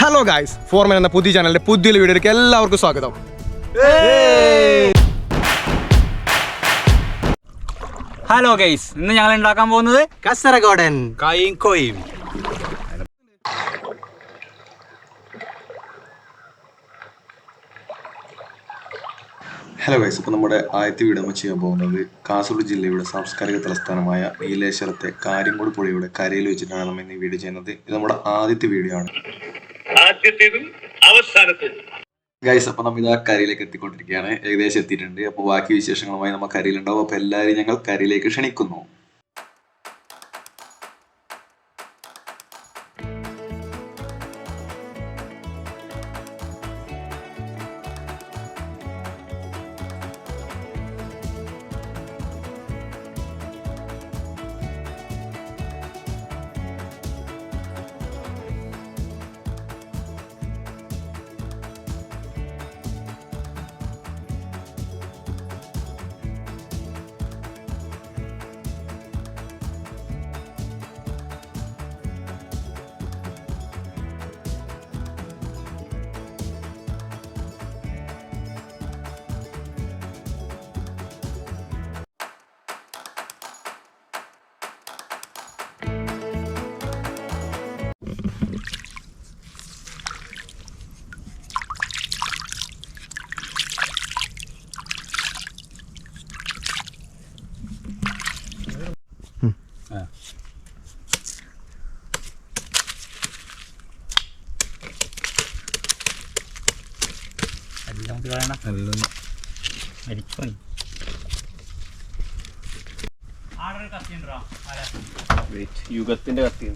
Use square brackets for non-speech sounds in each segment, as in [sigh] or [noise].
Hello guys Foreman എന്ന പുതിയ ചാനലിന്റെ പുതിയ വീഡിയോയിലേക്ക് എല്ലാവർക്കും സ്വാഗതം. ഹലോ ഗൈസ് ഇന്ന് ഞങ്ങൾ ഉണ്ടാക്കാൻ പോകുന്നത് കസറഗോഡൻ കായും കോയും. ഹലോ ഗൈസ് അപ്പോൾ നമ്മുടെ ആദ്യത്തെ വീഡിയോ നമ്മൾ ചെയ്യാൻ പോകുന്നത് കാസർഗോഡ് ജില്ലയുടെ സാംസ്കാരിക തലസ്ഥാനമായ നീലേശ്വരത്തെ കാര്യംകോട് പുഴയുടെ കരയിൽ വെച്ചിട്ടാണ് നമ്മൾ ഇന്ന് വീഡിയോ ചെയ്യുന്നത്. ഇത് നമ്മുടെ ആദ്യത്തെ വീഡിയോ ആണ്. ആദ്യത്തേതും അവസാനത്തേതും. ഗൈസ് അപ്പോൾ നമ്മൾ ഇത് ആ കരയിലേക്ക് എത്തിക്കൊണ്ടിരിക്കുകയാണ്. ഏകദേശം എത്തിയിട്ടുണ്ട്. അപ്പോൾ ബാക്കി വിശേഷങ്ങളുമായി നമ്മൾ കരയിലുണ്ടാവും. അപ്പോൾ എല്ലാവരും ഞങ്ങൾ കരയിലേക്ക് ക്ഷണിക്കുന്നു. യുഗത്തിന്റെ കത്തി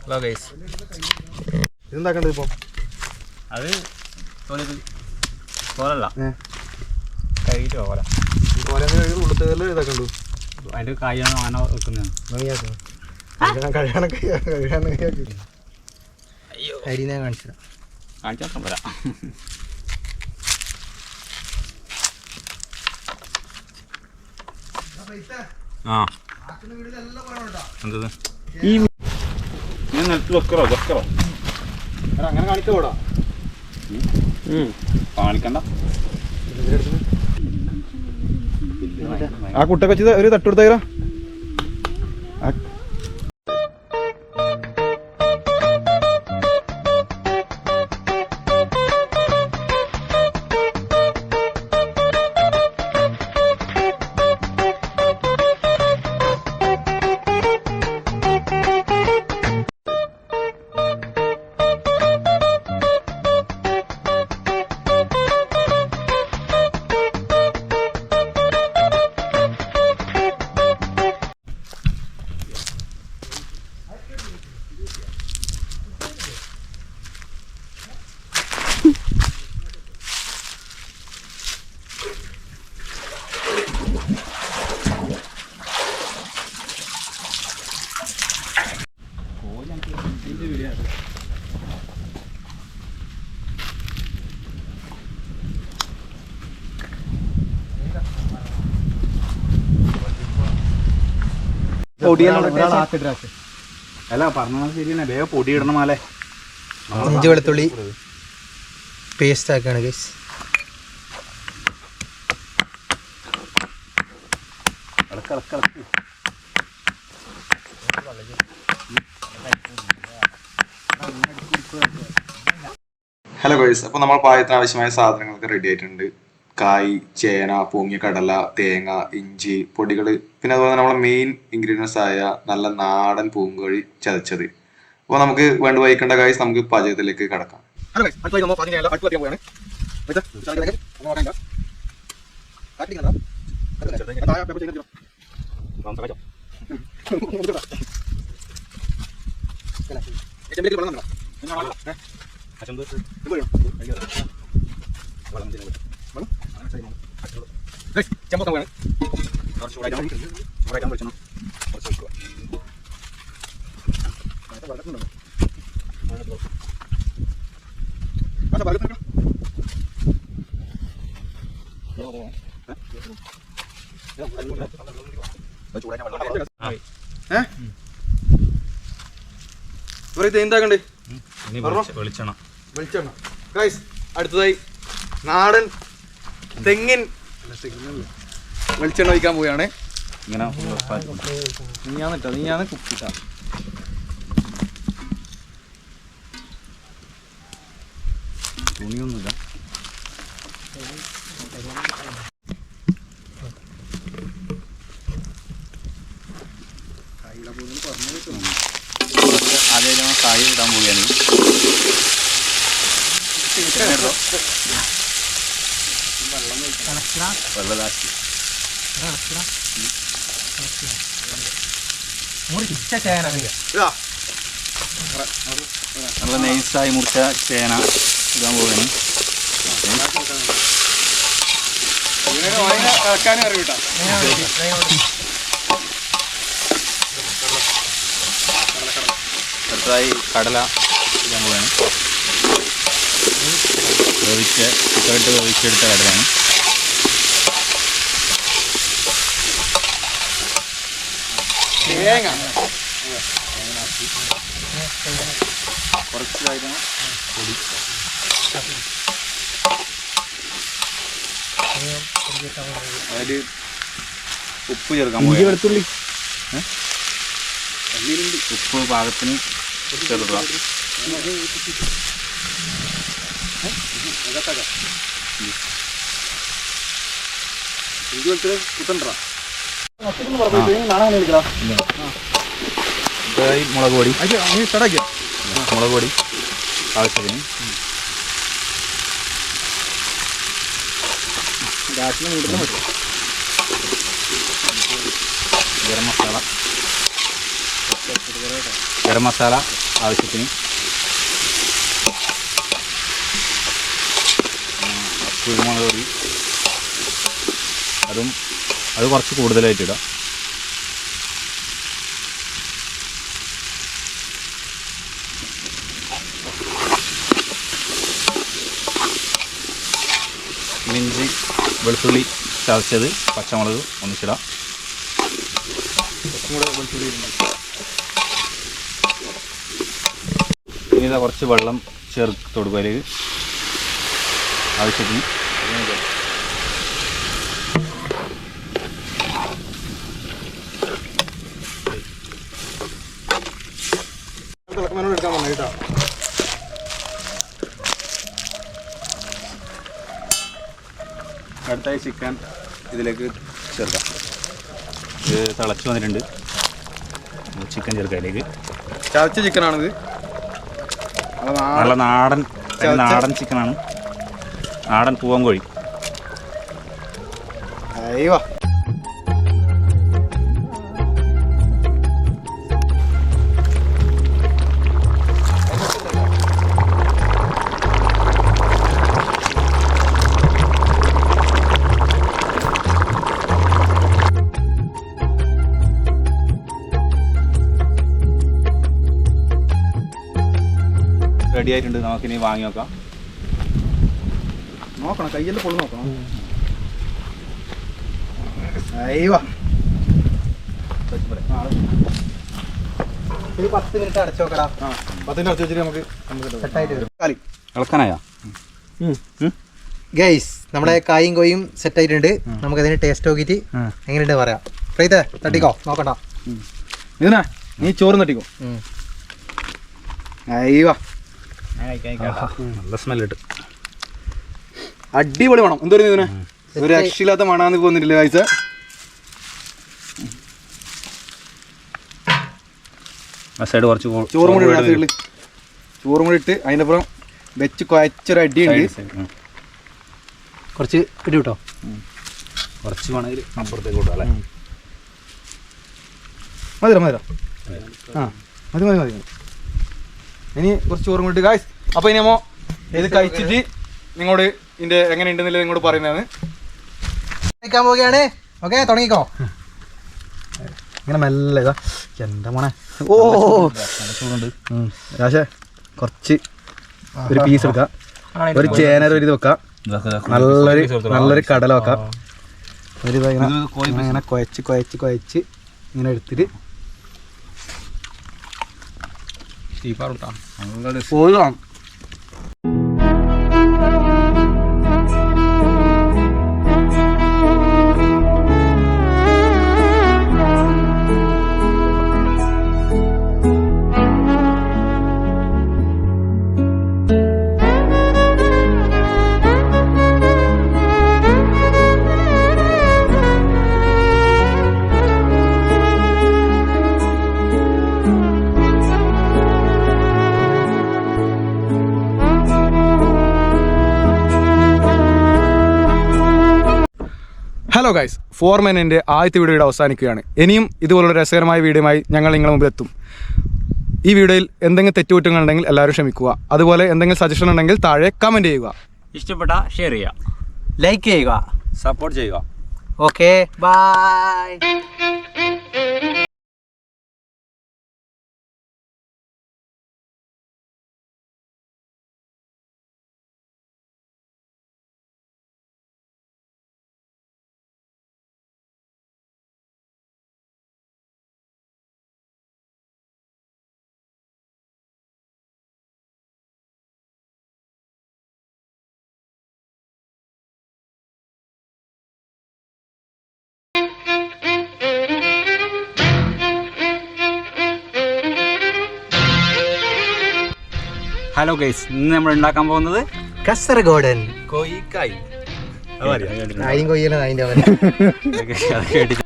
ഹലോ ഗൈസ് ഇതെന്താക്കണ്ടത് ഇപ്പം? അത് തോലത് തോലല്ല കഴുകിട്ട് പോല ഉള്ളത്തേൽ ഇതാക്കണ്ടു. അതിന്റെ കായാണ് ആന വെക്കുന്നതാണ് അരിനെ കാണിച്ചു കാണിച്ചാൽ വരാം ആ എന്തത് ഈ ഞാൻ നിലത്ത് വെക്കറോ വെക്കറോ? അങ്ങനെ കാണിക്കോടാ കാണിക്കണ്ട. ആ കുട്ടൊക്കെ ഒരു തട്ടുകൊടുത്തേരാ അല്ല പറഞ്ഞത് ശരിയാണ് വേഗം പൊടി ഇടണം അല്ലേ ഇഞ്ചി വെളുത്തുള്ളി പേസ്റ്റ് ആക്കാണ് ഗൈസ് ഹലോ ഗൈസ് അപ്പോൾ നമ്മൾ പായത്തിന് ആവശ്യമായ സാധനങ്ങളൊക്കെ റെഡി ആയിട്ടുണ്ട്. കായ് ചേന പൂങ്ങിയ കടല തേങ്ങ ഇഞ്ചി പൊടികൾ പിന്നെ അതുപോലെ തന്നെ നമ്മളെ മെയിൻ ഇൻഗ്രീഡിയൻസ് ആയ നല്ല നാടൻ പൂങ്കോഴി ചതച്ചത് അപ്പോൾ നമുക്ക് വേണ്ട വഹിക്കേണ്ട കായ്സ് നമുക്ക് പാചകത്തിലേക്ക് കടക്കാം വെള്ളം? വെള്ളം? ചെമ്പൊക്കെ വേണം. കുറച്ച്. കുറച്ച് എന്താക്കണ്ടേ വെളിച്ചെണ്ണ വെളിച്ചെണ്ണ അടുത്തതായി നാടൻ തെങ്ങിൻ. വെളിച്ചെണ്ണ ഒഴിക്കാൻ പോവുകയാണ്. ഇങ്ങനെ. നീയാന്നിട്ടാ നീയാന്ന് കുക്കിട്ടാ തുണിയൊന്നുമില്ല. നമ്മൾ കായ് ഇടാൻ പോവുകയാണ്. നല്ല നൈസായി മുറിച്ച ചേന ഇടാൻ പോവുകയാണ്. അടുത്തതായി കടല ഇടാൻ പോവുകയാണ്. വേവിച്ച് കുക്കറിട്ട് വേവിച്ചെടുത്ത കടലാണ് തേങ്ങ. കുറച്ചായിരുന്നു അതിൽ ഉപ്പ് ചേർക്കാൻ വെളുത്തുള്ളി. ഉപ്പ് പാകത്തിന് ചേർക്കുക. മുളക് പൊടി മുളക് പൊടി ആവശ്യത്തിന് ഗരം മസാല ഗരം മസാല ആവശ്യത്തിന്. കുരുമുളക് പൊടി അതും അത് കുറച്ച് കൂടുതലായിട്ട് ഇടാം. ഇഞ്ചി വെളുത്തുള്ളി ചതച്ചത് പച്ചമുളക് ഒന്നിച്ചിടാം. ഇനി ഇതാ കുറച്ച് വെള്ളം ചേർത്ത് കൊടുക്കുക ആവശ്യത്തിന് തിളക്കമനോട് എടുക്കാൻ വന്നു കേട്ടോ അടുത്തായി ചിക്കൻ ഇതിലേക്ക് ചേർക്കാം. ഇത് തിളച്ച് വന്നിട്ടുണ്ട്. ചിക്കൻ ചേർക്കാം ഇതിലേക്ക്. ചതച്ച ചിക്കനാണിത്. നല്ല നാടൻ നാടൻ ചിക്കനാണ്. നാടൻ പൂവൻ കോഴി. അയ്യോ. റെഡി ആയിട്ടുണ്ട്. നമുക്കിനി വാങ്ങി നോക്കാം. നോക്കണം കയ്യെല്ലാം പൊള്ളി നോക്കണം. അയ്യോ. ഒരു പത്ത് മിനിറ്റ് അടച്ചു നോക്കടാ ആ പത്തിന്റെ അടച്ച് വെച്ചിട്ട് നമുക്ക് നമുക്ക് സെറ്റായിട്ട് വരും. കാലി ഇളക്കാനായാ? ഗൈസ് നമ്മുടെ കായും കോയും സെറ്റ് ആയിട്ടുണ്ട്. നമുക്ക് അതിന് ടേസ്റ്റ് നോക്കിയിട്ട് എങ്ങനെയുണ്ട് പറയാം. പ്രീത്തെ തട്ടിക്കോ? നോക്കണ്ട. ഇതിനാ നീ ചോറ് തട്ടിക്കോ. ഉം. അയ്യോ. നല്ല സ്മെല്ലിട്ട് അടിപൊളി മണം. പറയുന്നത് ഇതിനെ? ഒരു രക്ഷയില്ലാത്ത മണാന്ന് പോന്നിട്ടില്ല കാഴ്ച ആ സൈഡ് കുറച്ച് ചോറും കൂടി ഇടാം ചോറും കൂടി ഇട്ട് അതിന്റെ അപ്പുറം വെച്ച് കുഴച്ചൊരു അടിയുണ്ട്. കുറച്ച് ഇടി കേട്ടോ. കുറച്ച് വേണമെങ്കിൽ അപ്പുറത്തേക്ക് വിടാം അല്ലേ? മതിരാ മതിരാ ആ മതി മതി മതി. ഇനി കുറച്ച് ചോറും കൂടി കായ്സ് അപ്പോൾ ഇനി അമ്മോ ഇത് കഴിച്ചിട്ട് നിങ്ങളോട് ഇതിന്റെ എങ്ങനെയുണ്ടെന്നില്ല നിങ്ങളോട് പറയുന്നതാണ്. കഴിക്കാൻ പോവുകയാണ്. ഓക്കെ തുടങ്ങിക്കോ. ഇങ്ങനെ മെല്ലെ ഇതാ. എന്താ മോനെ. ഓ. രാശേ കുറച്ച് ഒരു പീസ് എടുക്കാം. ഒരു ചേനര ഒരു ഇത് വെക്കാം. നല്ലൊരു നല്ലൊരു കടല വെക്കാം. ഒരു ഇങ്ങനെ കുഴച്ച് കുഴച്ച് കുഴച്ച് ഇങ്ങനെ എടുത്തിട്ട് പോകാം ഹലോ ഗൈസ് ഫോർമെനിന്റെ ആദ്യത്തെ വീഡിയോയുടെ അവസാനിക്കുകയാണ്. ഇനിയും ഇതുപോലുള്ള രസകരമായ വീഡിയോയുമായി ഞങ്ങൾ നിങ്ങളുടെ മുമ്പിൽ എത്തും. ഈ വീഡിയോയിൽ എന്തെങ്കിലും തെറ്റുകുറ്റങ്ങൾ ഉണ്ടെങ്കിൽ എല്ലാവരും ക്ഷമിക്കുക. അതുപോലെ എന്തെങ്കിലും സജഷൻ ഉണ്ടെങ്കിൽ താഴെ കമന്റ് ചെയ്യുക. ഇഷ്ടപ്പെട്ട ഷെയർ ചെയ്യുക. ലൈക്ക് ചെയ്യുക. സപ്പോർട്ട് ചെയ്യുക. ഓക്കെ ബൈ ഹലോ ഗൈസ് ഇന്ന് നമ്മൾ ഉണ്ടാക്കാൻ പോകുന്നത് കസർഗോഡൻ. കോയിക്കായി അത് കേട്ടിട്ട് [laughs]